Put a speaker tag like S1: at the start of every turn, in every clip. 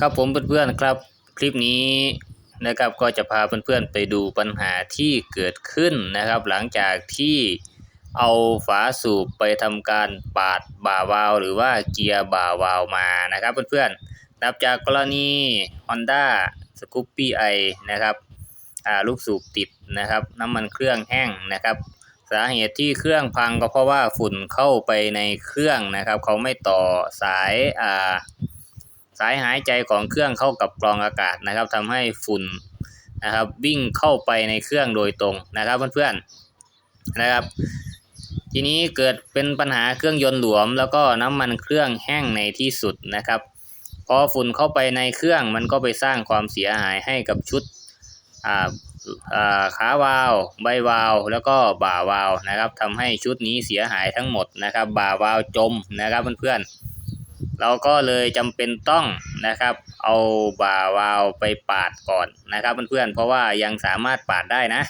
S1: ครับผมเพื่อนๆครับคลิปนี้นะครับก็จะพาเพื่อนๆไปดูปัญหาที่เกิดขึ้นนะครับ หลังจากที่เอาฝาสูบไปทำการปาดบ่าวาว หรือว่าเกียร์บ่าวาวมานะครับเพื่อนๆนับจากกรณี Honda s c o o p y i นะครับลูกสูบติดนะครับ น้ำมันเครื่องแห้งนะครับ สาเหตุที่เครื่องพังก็เพราะว่าฝุ่นเข้าไปในเครื่องนะครับ เขาไม่ต่อสายอ่า สายหายใจของเครื่องเข้ากับกรองอากาศนะครับทำให้ฝุ่นนะครับวิ่งเข้าไปในเครื่องโดยตรงนะครับเพื่อนๆนะครับ ทีนี้เกิดเป็นปัญหาเครื่องยนต์หลวม แล้วก็น้ำมันเครื่องแห้งในที่สุดนะครับพอฝุ่นเข้าไปในเครื่องมันก็ไปสร้างความเสียหายให้กับชุดอ่าอ่าขาวาล์วใบวาล์วแล้วก็บ่าวาล์วนะครับทำให้ชุดนี้เสียหายทั้งหมดนะครับ บ่าวาล์วจมนะครับเพื่อนๆ เราก็เลยจำเป็นต้องนะครับ เอาบ่าวาวไปปาดก่อนนะครับเพื่อนๆเพราะว่ายังสามารถปาดได้นะ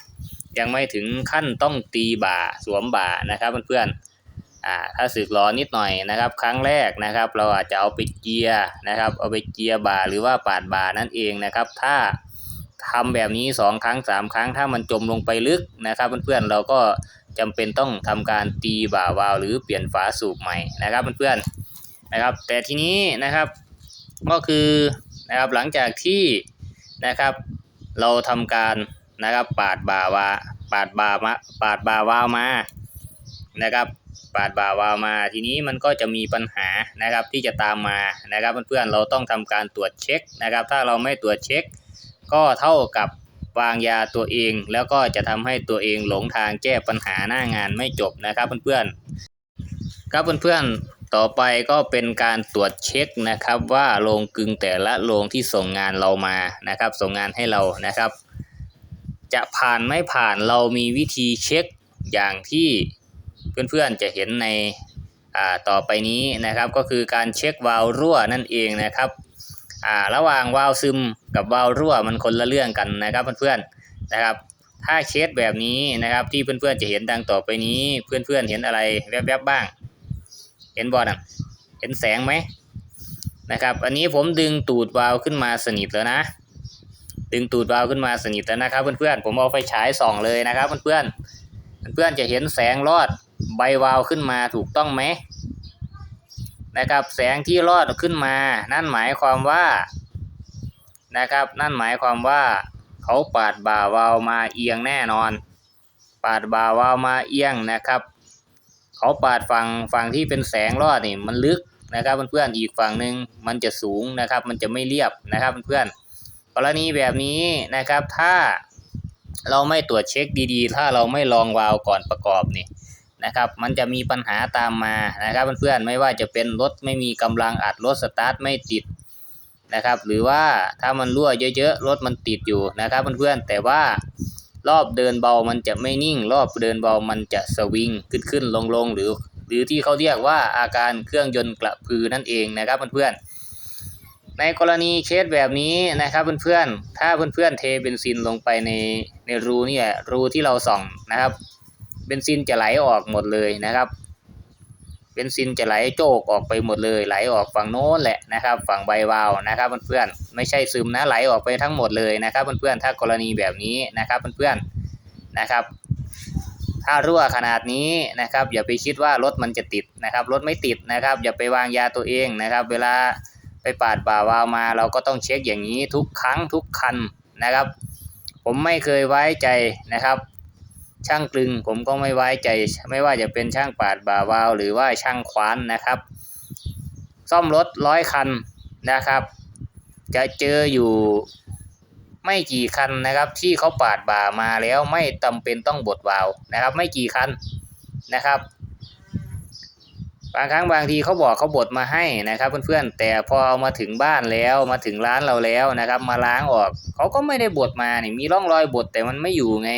S1: ยังไม่ถึงขั้นต้องตีบ่าสวมบ่านะครับเพื่อนๆอ่าถ้าสึกหรอนิดหน่อยนะครับ ครั้งแรกนะครับ เราอาจจะเอาไปเจียร์นะครับ เอาไปเจียร์บ่าหรือว่าปาดบ่านั่นเองนะครับ ถ้าทำแบบนี้สองครั้งสามครั้งถ้ามันจมลงไปลึกนะครับเพื่อนๆเราก็จำเป็นต้องทำการตีบ่าวาวหรือเปลี่ยนฝาสูบใหม่นะครับเพื่อนๆ นะครับ แต่ทีนี้นะครับก็คือนะครับหลังจากที่นะครับ เราทำการนะครับปาดบ่าวาปาดบ่ามาปาดบ่าวาวมานะครับ ปาดบ่าวาวมา ทีนี้มันก็จะมีปัญหานะครับที่จะตามมานะครับเพื่อนๆเราต้องทำการตรวจเช็คนะครับ ถ้าเราไม่ตรวจเช็ค ก็เท่ากับวางยาตัวเอง แล้วก็จะทำให้ตัวเองหลงทางแก้ปัญหาหน้างานไม่จบนะครับเพื่อนๆครับเพื่อนๆ ต่อไปก็เป็นการตรวจเช็คนะครับ ว่าโรงกึงแต่ละโรงที่ส่งงานเรามานะครับ ส่งงานให้เรานะครับ จะผ่านไม่ผ่านเรามีวิธีเช็คอย่างที่เพื่อนๆจะเห็นในต่อไปนี้นะครับ ก็คือการเช็ควาล์วรั่วนั่นเองนะครับระหว่างวาล์วซึมกับวาล์วรั่วมันคนละเรื่องกันนะครับเพื่อนๆนะครับถ้าเคสแบบนี้นะครับที่เพื่อนๆจะเห็นดังต่อไปนี้เพื่อนๆเห็นอะไรแวบๆบ้าง เห็นบอลอะเห็นแสงไหมนะครับ อันนี้ผมดึงตูดวาล์วขึ้นมาสนิทแล้วนะ ดึงตูดวาล์วขึ้นมาสนิทแล้วนะครับ เพื่อนๆผมเอาไฟฉายส่องเลยนะครับ เพื่อนๆเพื่อนๆจะเห็นแสงรอดใบวาล์วขึ้นมาถูกต้องไหมนะครับ แสงที่รอดขึ้นมา นั่นหมายความว่านะครับ นั่นหมายความว่าเขาปาดบ่าวาล์วมาเอียงแน่นอน ปาดบ่าวาล์วมาเอียงนะครับ เขาปาดฝั่งฝั่งที่เป็นแสงรอดนี่มันลึกนะครับเพื่อนๆอีกฝั่งหนึ่งมันจะสูงนะครับ มันจะไม่เรียบนะครับเพื่อนๆกรณีแบบนี้นะครับถ้าเราไม่ตรวจเช็คดีๆ ถ้าเราไม่ลองวาล์วก่อนประกอบนี่นะครับ มันจะมีปัญหาตามมานะครับเพื่อนๆไม่ว่าจะเป็นรถไม่มีกำลังอัดรถสตาร์ทไม่ติดนะครับ หรือว่าถ้ามันรั่วเยอะๆรถมันติดอยู่นะครับเพื่อนๆแต่ว่า รอบเดินเบามันจะไม่นิ่ง รอบเดินเบามันจะสวิงขึ้นขึ้นลงลงหรือ หรือที่เขาเรียกว่าอาการเครื่องยนต์กระพือนั่นเองนะครับเพื่อนๆในกรณีเคสแบบนี้นะครับเพื่อนๆถ้าเพื่อนๆเทเบนซินลงไปในในรูนี่รูที่เราส่องนะครับเบนซินจะไหลออกหมดเลยนะครับ เบนซินจะไหลโจกออกไปหมดเลย ไหลออกฝั่งโน้นแหละนะครับฝั่งใบวาวนะครับเพื่อนๆไม่ใช่ซึมนะไหลออกไปทั้งหมดเลยนะครับเพื่อนๆถ้ากรณีแบบนี้นะครับเพื่อนๆนะครับ ถ้ารั่วขนาดนี้นะครับอย่าไปคิดว่ารถมันจะติดนะครับรถไม่ติดนะครับ อย่าไปวางยาตัวเองนะครับ เวลาไปปาดบ่าวาวมา เราก็ต้องเช็คอย่างนี้ทุกครั้งทุกคันนะครับ ผมไม่เคยไว้ใจนะครับ ช่างกลึงผมก็ไม่ไว้ใจ ไม่ว่าจะเป็นช่างปาดบ่าวาวหรือว่าช่างควานนะครับ ซ่อมรถร้อยคันนะครับ จะเจออยู่ไม่กี่คันนะครับ ที่เขาปาดบ่ามาแล้วไม่จำเป็นต้องบดวาวนะครับ ไม่กี่คันนะครับ บางครั้งบางทีเขาบอกเขาบดมาให้นะครับ เพื่อนๆแต่พอเอามาถึงบ้านแล้วมาถึงร้านเราแล้วนะครับ มาล้างออกเขาก็ไม่ได้บดมานี่มีร่องรอยบดแต่มันไม่อยู่ไง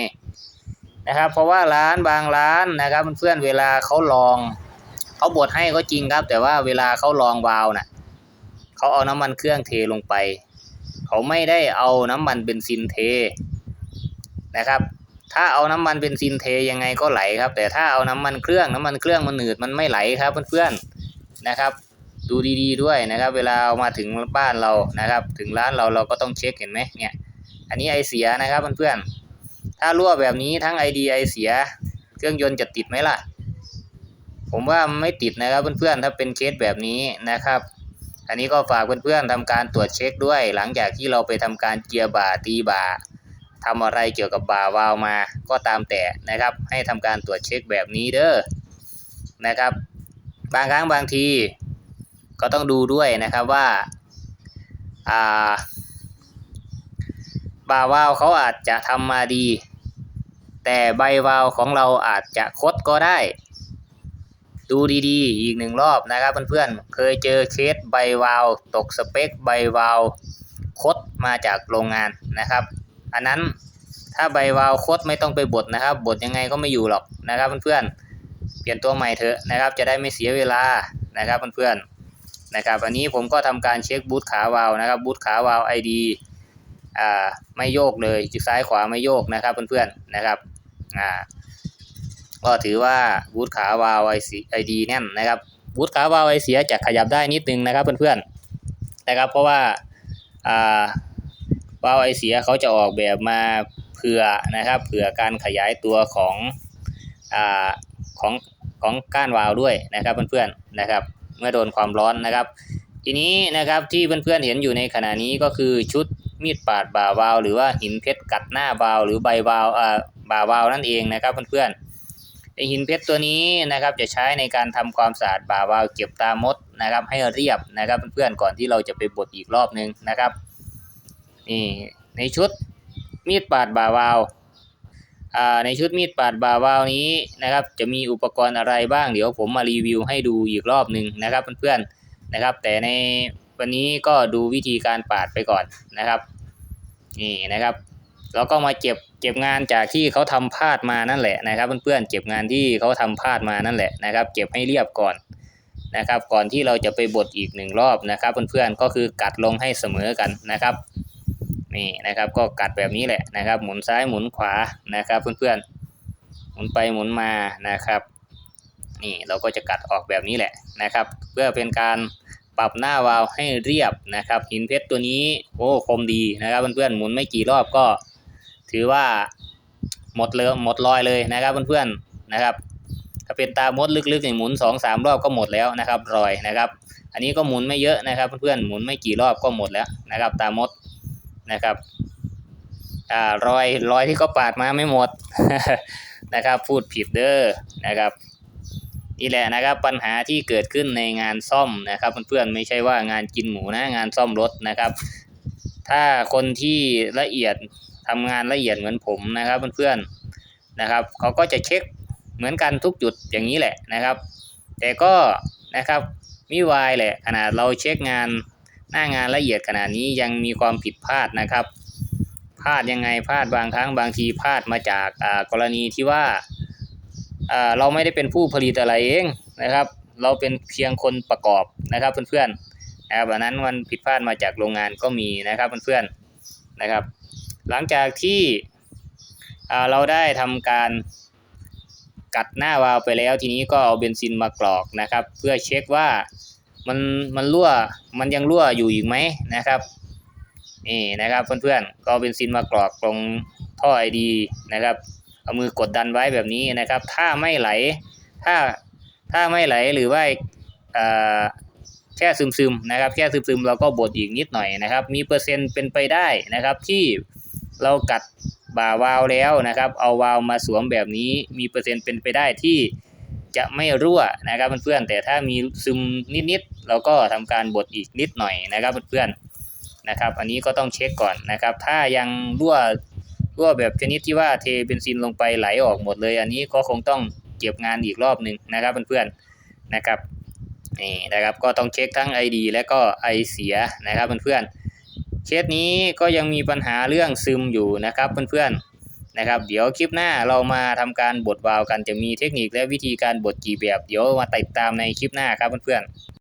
S1: นะครับ เพราะว่าร้านบางร้านนะครับเพื่อนเวลาเขาลองเขาบดให้ก็จริงครับ แต่ว่าเวลาเขาลองวาล์วน่ะเขาเอาน้ำมันเครื่องเทลงไป เขาไม่ได้เอาน้ำมันเบนซินเทนะครับ ถ้าเอาน้ำมันเบนซินเทยังไงก็ไหลครับ แต่ถ้าเอาน้ำมันเครื่องน้ำมันเครื่องมันหนืดมันไม่ไหลครับเพื่อนๆนะครับ ดูดีๆด้วยนะครับ เวลาเอามาถึงบ้านเรานะครับ ถึงร้านเราเราก็ต้องเช็คเห็นไหมเนี่ย อันนี้ไอเสียนะครับเพื่อนๆ ถ้ารั่วแบบนี้ทั้งไอดีไอเสีย เครื่องยนต์จะติดไหมล่ะ ผมว่าไม่ติดนะครับเพื่อนๆถ้าเป็นเคสแบบนี้นะครับ อันนี้ก็ฝากเพื่อนๆทำการตรวจเช็คด้วย หลังจากที่เราไปทำการเกียร์บ่าตีบ่าทำอะไรเกี่ยวกับบ่าวาล์วมาก็ตามแต่นะครับ ให้ทำการตรวจเช็คแบบนี้เด้อนะครับ บางครั้งบางที ก็ต้องดูด้วยนะครับว่าอ่า บาวาวเขาอาจจะทำมาดี แต่ใบวาวของเราอาจจะคดก็ได้ ดูดีๆ อีกหนึ่งรอบนะครับเพื่อนๆ เคยเจอเคสใบวาว ตกสเปคใบวาวคดมาจากโรงงานนะครับ อันนั้นถ้าใบวาวคดไม่ต้องไปบดนะครับ บดยังไงก็ไม่อยู่หรอกนะครับเพื่อนๆ เปลี่ยนตัวใหม่เถอะนะครับ จะได้ไม่เสียเวลานะครับเพื่อนๆนะครับอันนี้ผมก็ทำการเช็คบูทขาวาวนะครับบูทขาวาว ID อ่าไม่โยกเลยซ้ายขวาไม่โยกนะครับเพื่อนๆนะครับอ่าก็ถือว่าบูทขาวาล์วไอดีแน่นนะครับบูทขาวาล์วไอเสียจะขยับได้นิดนึงนะครับเพื่อนๆนะครับเพราะว่าอ่าวาล์วไอเสียเขาจะออกแบบมาเผื่อนะครับเผื่อการขยายตัวของอ่าของของก้านวาล์วด้วยนะครับเพื่อนๆนะครับ เมื่อโดนความร้อนนะครับ ทีนี้นะครับที่เพื่อนๆเห็นอยู่ในขณะนี้ก็คือชุด มีดปาดบ่าวาว หรือว่าหินเพชรกัดหน้าวาว หรือใบวาวอ่าบ่าวาวนั่นเองนะครับเพื่อนๆไอหินเพชรตัวนี้นะครับจะใช้ในการทำความสะอาดบ่าวาวเก็บตามดนะครับ ให้เรียบนะครับเพื่อนๆก่อนที่เราจะไปบดอีกรอบนึงนะครับนี่ในชุดมีดปาดบ่าวาวอ่าในชุดมีดปาดบ่าวาวนี้นะครับ จะมีอุปกรณ์อะไรบ้างเดี๋ยวผมมารีวิวให้ดูอีกรอบนึงนะครับเพื่อนๆนะครับ แต่ใน วันนี้ก็ดูวิธีการปาดไปก่อนนะครับ นี่นะครับ แล้วก็มาเก็บเก็บงานจากที่เขาทำพลาดมานั่นแหละนะครับ เพื่อนๆเก็บงานที่เขาทำพลาดมานั่นแหละนะครับ เก็บให้เรียบก่อนนะครับ ก่อนที่เราจะไปบดอีกหนึ่งรอบนะครับ เพื่อนๆก็คือกัดลงให้เสมอกันนะครับนี่นะครับก็กัดแบบนี้แหละนะครับ หมุนซ้ายหมุนขวานะครับ เพื่อนๆหมุนไปหมุนมานะครับ นี่เราก็จะกัดออกแบบนี้แหละนะครับ เพื่อเป็นการ ปรับหน้าวาล์วให้เรียบนะครับ หินเพชรตัวนี้โอ้คมดีนะครับเพื่อนๆหมุนไม่กี่รอบก็ ถือว่าหมดเลยหมดรอยเลยนะครับเพื่อนๆนะครับ ถ้าเป็นตามดลึกๆเนี่ยหมุนสองสามรอบก็หมดแล้วนะครับ รอยนะครับ อันนี้ก็หมุนไม่เยอะนะครับเพื่อนๆหมุนไม่กี่รอบก็หมดแล้วนะครับ ตามดนะครับอ่ารอยรอยที่เขาปาดมาไม่หมดนะครับ พูดผิดเด้อนะครับ นี่แหละนะครับปัญหาที่เกิดขึ้นในงานซ่อมนะครับเพื่อนๆไม่ใช่ว่างานกินหมูนะงานซ่อมรถนะครับ ถ้าคนที่ละเอียดทำงานละเอียดเหมือนผมนะครับเพื่อนๆนะครับเขาก็จะเช็คเหมือนกันทุกจุดอย่างนี้แหละนะครับ แต่ก็นะครับมิวายแหละขนาดเราเช็คงานหน้างานละเอียดขนาดนี้ยังมีความผิดพลาดนะครับพลาดยังไงพลาดบางครั้งบางทีพลาดมาจากอ่ากรณีที่ว่าอ่า เราไม่ได้เป็นผู้ผลิตอะไรเองนะครับ เราเป็นเพียงคนประกอบนะครับเพื่อนๆนะครับอันนั้นมันผิดพลาดมาจากโรงงานก็มีนะครับเพื่อนๆนะครับ หลังจากที่เราได้ทำการกัดหน้าวาล์วไปแล้วทีนี้ก็เอาเบนซินมากรอกนะครับ เพื่อเช็คว่ามันมันรั่วมันยังรั่วอยู่อีกไหมนะครับนี่นะครับเพื่อนๆก็เอาเบนซินมากรอกตรงท่อไอดีนะครับ เอามือกดดันไว้แบบนี้นะครับ ถ้าไม่ไหล ถ้าถ้าไม่ไหลหรือว่าแค่ซึมๆนะครับ แค่ซึมๆเราก็บดอีกนิดหน่อยนะครับ มีเปอร์เซ็นต์เป็นไปได้นะครับที่เรากัดบ่าวาวแล้วนะครับ เอาวาวมาสวมแบบนี้ มีเปอร์เซ็นต์เป็นไปได้ที่จะไม่รั่วนะครับเพื่อนๆแต่ถ้ามีซึมนิดๆเราก็ทำการบดอีกนิดหน่อยนะครับเพื่อนๆนะครับ อันนี้ก็ต้องเช็คก่อนนะครับ ถ้ายังรั่ว รั่วแบบชนิดที่ว่าเทเบนซินลงไปไหลออกหมดเลย อันนี้ก็คงต้องเก็บงานอีกรอบหนึ่งนะครับเพื่อนๆนะครับนี่นะครับก็ต้องเช็คทั้ง ID และก็ไอเสียนะครับเพื่อนๆเคสนี้ก็ยังมีปัญหาเรื่องซึมอยู่นะครับเพื่อนๆนะครับ เดี๋ยวคลิปหน้าเรามาทำการบดวาล์วกันจะมีเทคนิคและวิธีการบดกี่แบบ เดี๋ยวมาติดตามในคลิปหน้าครับเพื่อนๆ